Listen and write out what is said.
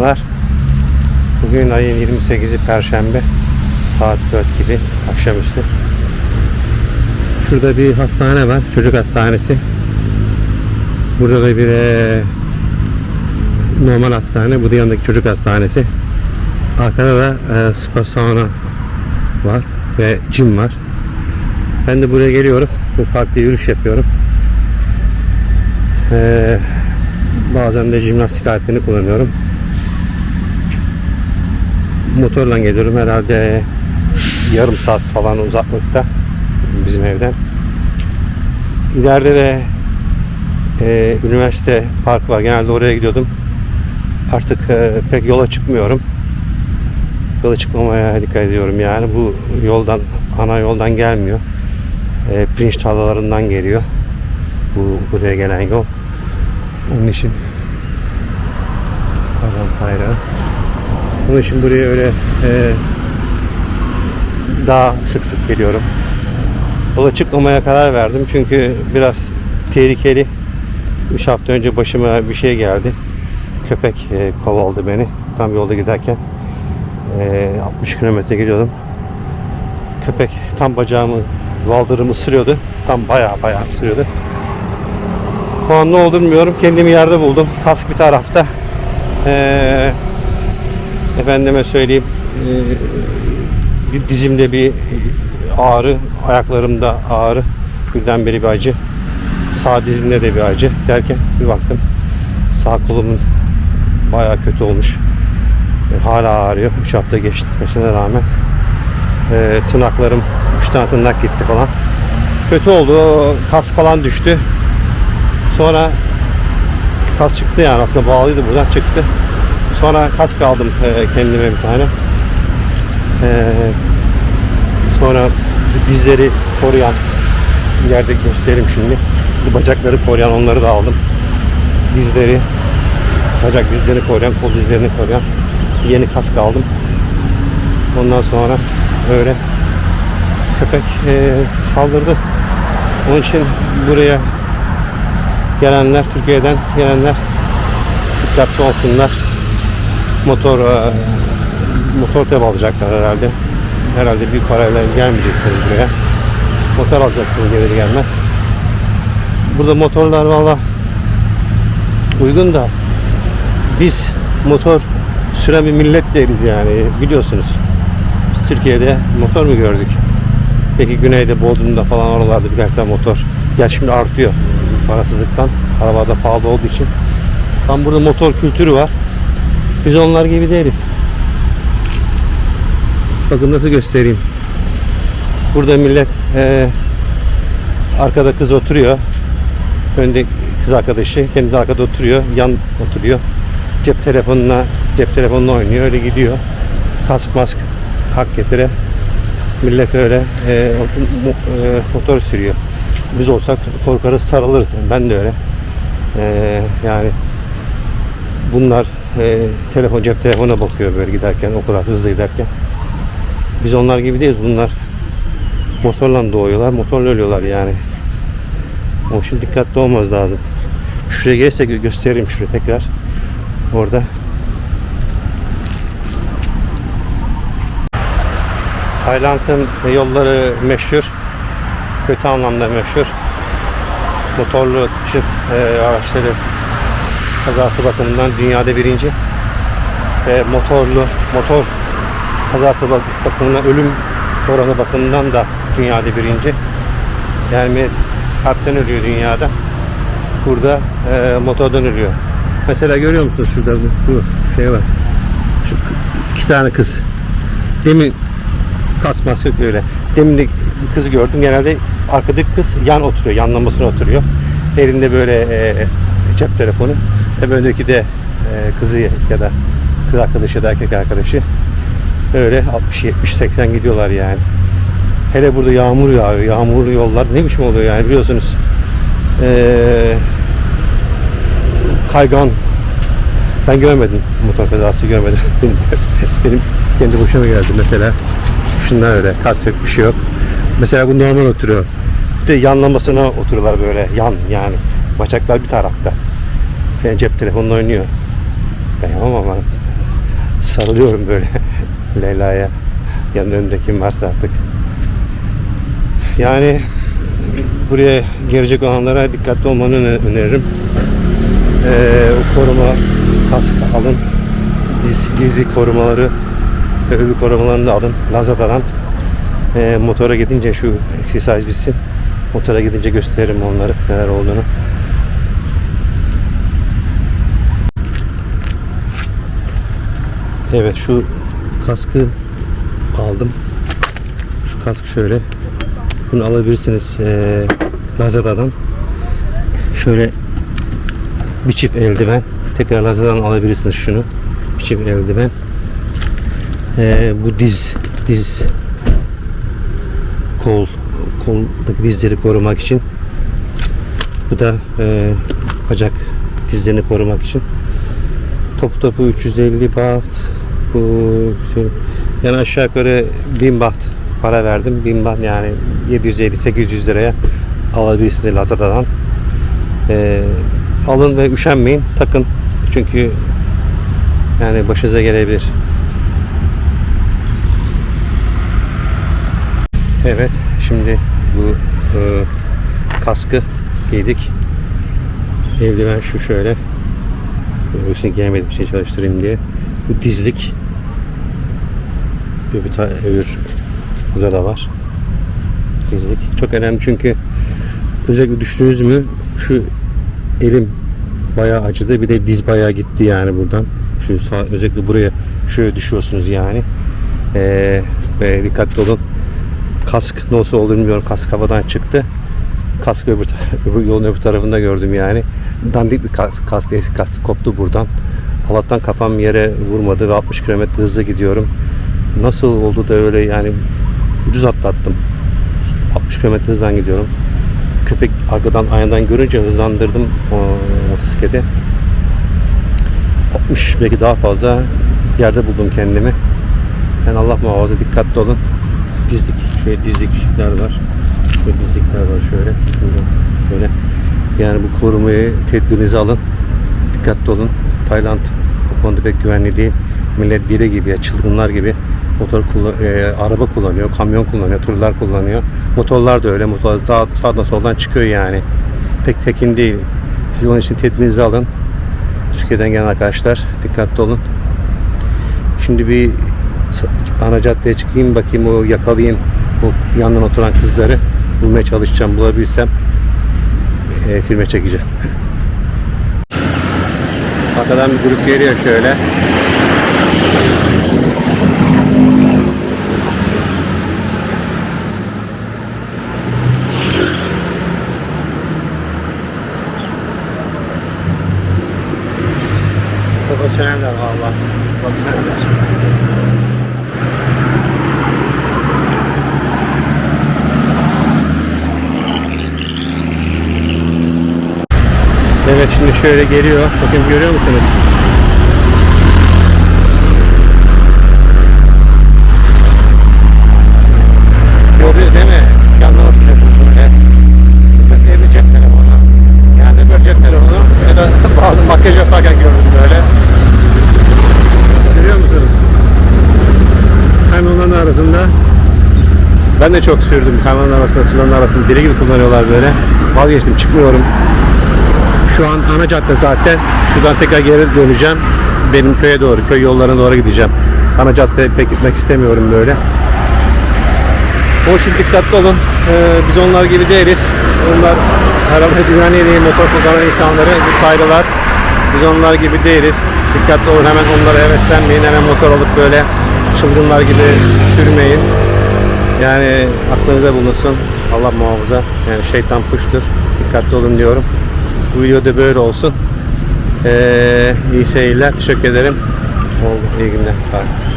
Merhabalar. Bugün ayın 28'i Perşembe. Saat 4 gibi akşamüstü. Şurada bir hastane var. Çocuk hastanesi. Burada da bir eee, normal hastane. Bu da yanındaki çocuk hastanesi. Arkada da eee spa sauna var ve gym var. Ben de buraya geliyorum. Bu parkta yürüyüş yapıyorum. Eee bazen de jimnastik aletlerini kullanıyorum. Motorla geliyorum herhalde yarım saat falan uzaklıkta bizim evden. İleride de e, üniversite parkı var. Genelde oraya gidiyordum. Artık e, pek yola çıkmıyorum. Yola çıkmamaya dikkat ediyorum yani. Bu yoldan, ana yoldan gelmiyor. E, pirinç tarlalarından geliyor. Bu buraya gelen yol. Onun için Kazan bayrağı. Onun için buraya öyle e, daha sık sık geliyorum. Yola çıkmamaya karar verdim çünkü biraz tehlikeli. 3 hafta önce başıma bir şey geldi. Köpek e, kovaladı beni. Tam yolda giderken e, 60 kilometre gidiyordum. Köpek tam bacağımı, baldırımı ısırıyordu. Tam bayağı bayağı ısırıyordu. O an ne oldu bilmiyorum. Kendimi yerde buldum. Kask bir tarafta. Ee, efendime söyleyeyim ee, bir dizimde bir ağrı, ayaklarımda ağrı, birdenbire bir acı. Sağ dizimde de bir acı derken bir baktım sağ kolumun bayağı kötü olmuş. E, hala ağrıyor. 3 hafta geçti mesele rağmen. E, tırnaklarım, 3 tane tırnak gitti falan. Kötü oldu. Kas falan düştü. Sonra kas çıktı yani aslında bağlıydı buradan çıktı. Sonra kask aldım e, kendime bir tane. E, sonra dizleri koruyan ileride göstereyim şimdi. Bacakları koruyan onları da aldım. Dizleri bacak dizlerini koruyan, kol dizlerini koruyan yeni kask aldım. Ondan sonra öyle köpek e, saldırdı. Onun için buraya gelenler, Türkiye'den gelenler dikkatli olsunlar. Motor e, motor tab alacaklar herhalde. Herhalde büyük parayla gelmeyeceksiniz buraya. Motor alacaksınız gelir gelmez. Burada motorlar valla uygun da biz motor süren bir millet değiliz yani biliyorsunuz. Biz Türkiye'de motor mu gördük? Peki güneyde Bodrum'da falan oralarda birkaç tane motor. Gel şimdi artıyor parasızlıktan. Arabada pahalı olduğu için. Tam burada motor kültürü var. Biz onlar gibi değiliz. Bakın nasıl göstereyim. Burada millet eee, arkada kız oturuyor. Önde kız arkadaşı. Kendi arkada oturuyor. Yan oturuyor. Cep telefonuna cep telefonuna oynuyor. Öyle gidiyor. Kask mask hak getire. Millet öyle mo- eee, motor sürüyor. Biz olsak korkarız sarılırız. Ben de öyle. Eee, yani bunlar eee, telefon cep telefona bakıyor böyle giderken o kadar hızlı giderken. Biz onlar gibi değiliz. Bunlar motorla doğuyorlar, motorla ölüyorlar yani. Onun için dikkatli olmamız lazım. Şuraya gelirse gö- göstereyim şuraya tekrar. Orada. Tayland'ın yolları meşhur. Kötü anlamda meşhur. Motorlu taşıt e, araçları kazası bakımından dünyada birinci. Ve motorlu motor kazası bak- bakımından ölüm oranı bakımından da dünyada birinci. Yani kalpten ölüyor dünyada. Burada e, motordan ölüyor. Mesela görüyor musunuz şurada bu, şey var. Şu iki tane kız. Demin kasması yok öyle. Demin de kızı gördüm. Genelde arkadaki kız yan oturuyor. Yanlamasına oturuyor. Elinde böyle e, cep telefonu. Ve öndeki de e, kızı ya da kız arkadaşı ya da erkek arkadaşı. Öyle 60 70 80 gidiyorlar yani. Hele burada yağmur yağıyor. Yağmurlu yollar ne biçim oluyor yani biliyorsunuz. Ee, kaygan. Ben görmedim motor kazası görmedim. benim, kendi başıma geldi mesela. Şunlar öyle. Kas yok bir şey yok. Mesela bu normal oturuyor. Bir de yanlamasına oturuyorlar böyle yan yani. Bacaklar bir tarafta. Yani cep telefonla oynuyor. Ben ama sarılıyorum böyle Leyla'ya. Yanında önümde kim artık. Yani buraya gelecek olanlara dikkatli olmanı öne- öneririm. Ee, koruma kask alın. Diz, gizli korumaları öbür korumalarını da alın. Lazadadan. Ee, motora gidince şu exercise bitsin. Motora gidince gösteririm onları neler olduğunu. Evet şu kaskı aldım. Şu kask şöyle. Bunu alabilirsiniz ee, Lazada'dan. Şöyle bir çift eldiven. Tekrar Lazada'dan alabilirsiniz şunu. Bir çift eldiven. Ee, bu diz diz kol koldaki dizleri korumak için. Bu da ee, bacak dizlerini korumak için. Topu topu 350 baht. Bu şey, yani aşağı yukarı 1000 baht para verdim. 1000 baht yani 750-800 liraya alabilirsiniz Lazada'dan. Ee, alın ve üşenmeyin. Takın. Çünkü yani başınıza gelebilir. Evet. Şimdi bu e, kaskı giydik. Eldiven şu şöyle. Üstüne giyemedim şey çalıştırayım diye. Bu dizlik. Bir, bir ta- öbür burada da var. Dizlik. Çok önemli çünkü özellikle düştünüz mü şu elim bayağı acıdı. Bir de diz bayağı gitti yani buradan. Şu sağ, özellikle buraya şöyle düşüyorsunuz yani. Ee, ve dikkatli olun. Kask nasıl olduğunu bilmiyorum. Kask havadan çıktı. Kask öbür, öbür yolun öbür tarafında gördüm yani. Dandik bir kask, kask eski kask koptu buradan. Allah'tan kafam yere vurmadı ve 60 km hızlı gidiyorum. Nasıl oldu da öyle yani ucuz atlattım. 60 km hızdan gidiyorum. Köpek arkadan aynadan görünce hızlandırdım o motosikleti. 60 belki daha fazla yerde buldum kendimi. Yani Allah muhafaza dikkatli olun. Dizlik, şöyle dizlikler var. Şöyle dizlikler var şöyle. Şöyle. Yani bu korumayı tedbirinizi alın. Dikkatli olun. Tayland o konuda pek güvenli değil. Millet deli gibi ya çılgınlar gibi motor e, araba kullanıyor, kamyon kullanıyor, tırlar kullanıyor. Motorlar da öyle. Motor sağ, sağdan soldan çıkıyor yani. Pek tekin değil. Siz onun için tedbirinizi alın. Türkiye'den gelen arkadaşlar dikkatli olun. Şimdi bir ana caddeye çıkayım bakayım o yakalayayım o yandan oturan kızları bulmaya çalışacağım bulabilsem e, filme çekeceğim. Arkadan bir grup geliyor şöyle. Profesyoneller valla. Profesyoneller. Evet şimdi şöyle geliyor. Bakın görüyor musunuz? Görüyor değil mi? Yandan oturuyorsunuz böyle. Mesela evde cep telefonu. Yani böyle cep telefonu ya da bazı makyaj yaparken gördüm böyle. Görüyor musunuz? Kamyonların arasında ben de çok sürdüm kamyonların arasında, tırların arasında deli gibi kullanıyorlar böyle. Vazgeçtim çıkmıyorum. Şu an ana cadde zaten. Şuradan tekrar geri döneceğim. Benim köye doğru, köy yollarına doğru gideceğim. Ana caddeye pek gitmek istemiyorum böyle. Onun için dikkatli olun. Ee, biz onlar gibi değiliz. Onlar araba güvenliği değil, motor kullanan insanları, detaylılar. Biz onlar gibi değiliz. Dikkatli olun. Hemen onlara heveslenmeyin. Hemen motor alıp böyle çılgınlar gibi sürmeyin. Yani aklınızda bulunsun. Allah muhafaza. Yani şeytan kuştur. Dikkatli olun diyorum. Bu videoda böyle olsun. Ee, iyi seyirler. Teşekkür ederim. Oldu. İyi günler. Bye.